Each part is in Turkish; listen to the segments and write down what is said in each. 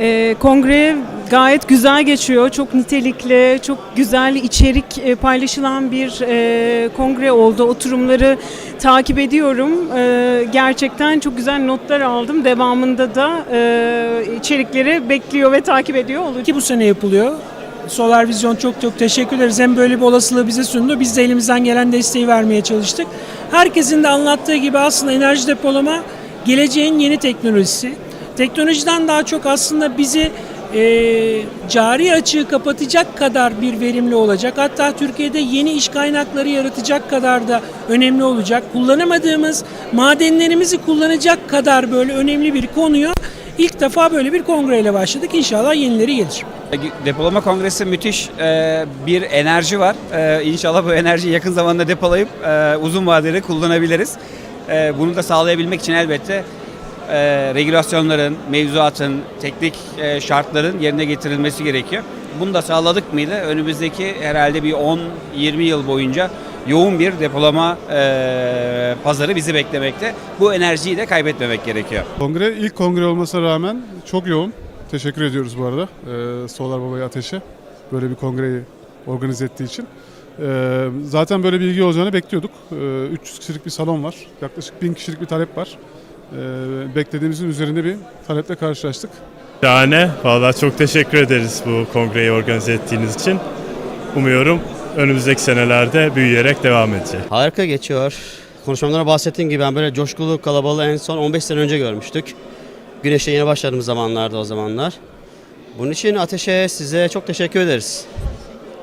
Ee, kongre gayet güzel geçiyor. Çok nitelikli, çok güzel içerik e, paylaşılan bir e, kongre oldu. Oturumları takip ediyorum. Ee, gerçekten çok güzel notlar aldım. Devamında da e, içerikleri bekliyor ve takip ediyor olacağım. Ki bu sene yapılıyor. Solar Vizyon çok çok teşekkür ederiz. Hem böyle bir olasılığı bize sundu. Biz de elimizden gelen desteği vermeye çalıştık. Herkesin de anlattığı gibi aslında enerji depolama geleceğin yeni teknolojisi. Teknolojiden daha çok aslında bizi e, cari açığı kapatacak kadar bir verimli olacak. Hatta Türkiye'de yeni iş kaynakları yaratacak kadar da önemli olacak. Kullanamadığımız madenlerimizi kullanacak kadar böyle önemli bir konuya ilk defa böyle bir kongreyle başladık. İnşallah yenileri gelir. Depolama kongresi müthiş e, bir enerji var. E, İnşallah bu enerjiyi yakın zamanda depolayıp e, uzun vadede kullanabiliriz. E, Bunu da sağlayabilmek için elbette e, regülasyonların, mevzuatın, teknik e, şartların yerine getirilmesi gerekiyor. Bunu da sağladık mıydı? Önümüzdeki herhalde bir 10-20 yıl boyunca yoğun bir depolama e, pazarı bizi beklemekte. Bu enerjiyi de kaybetmemek gerekiyor. Kongre ilk kongre olmasına rağmen çok yoğun. Teşekkür ediyoruz bu arada ee, Solar Baba'ya Ateş'e böyle bir kongreyi organize ettiği için. Ee, zaten böyle bir ilgi olacağını bekliyorduk. Ee, 300 kişilik bir salon var. Yaklaşık 1000 kişilik bir talep var. Ee, beklediğimizin üzerinde bir taleple karşılaştık. Şahane. Vallahi çok teşekkür ederiz bu kongreyi organize ettiğiniz için. Umuyorum önümüzdeki senelerde büyüyerek devam edecek. Harika geçiyor. Konuşmamda bahsettiğim gibi ben böyle coşkulu kalabalığı en son 15 sene önce görmüştük. Güneşe yeni başladığımız zamanlarda o zamanlar. Bunun için Ateş'e size çok teşekkür ederiz.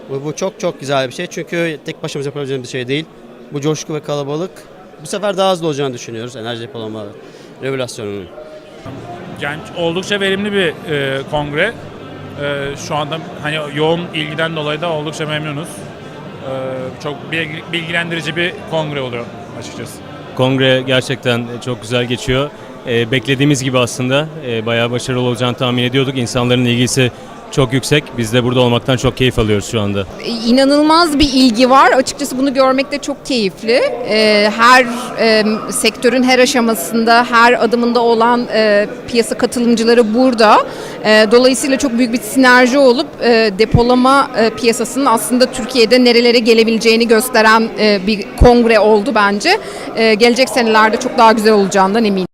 Bu, bu çok çok güzel bir şey çünkü tek başımıza yapabileceğimiz bir şey değil. Bu coşku ve kalabalık bu sefer daha hızlı olacağını düşünüyoruz enerji depolama regülasyonunun. Yani oldukça verimli bir e, kongre. E, şu anda hani yoğun ilgiden dolayı da oldukça memnunuz. E, çok bilgi- bilgilendirici bir kongre oluyor açıkçası. Kongre gerçekten çok güzel geçiyor. Ee, beklediğimiz gibi aslında e, bayağı başarılı olacağını tahmin ediyorduk. İnsanların ilgisi çok yüksek. Biz de burada olmaktan çok keyif alıyoruz şu anda. inanılmaz bir ilgi var. Açıkçası bunu görmek de çok keyifli. Ee, Her e, sektörün her aşamasında, her adımında olan e, piyasa katılımcıları burada. E, Dolayısıyla çok büyük bir sinerji olup e, depolama e, piyasasının aslında Türkiye'de nerelere gelebileceğini gösteren e, bir kongre oldu bence. E, Gelecek senelerde çok daha güzel olacağından eminim.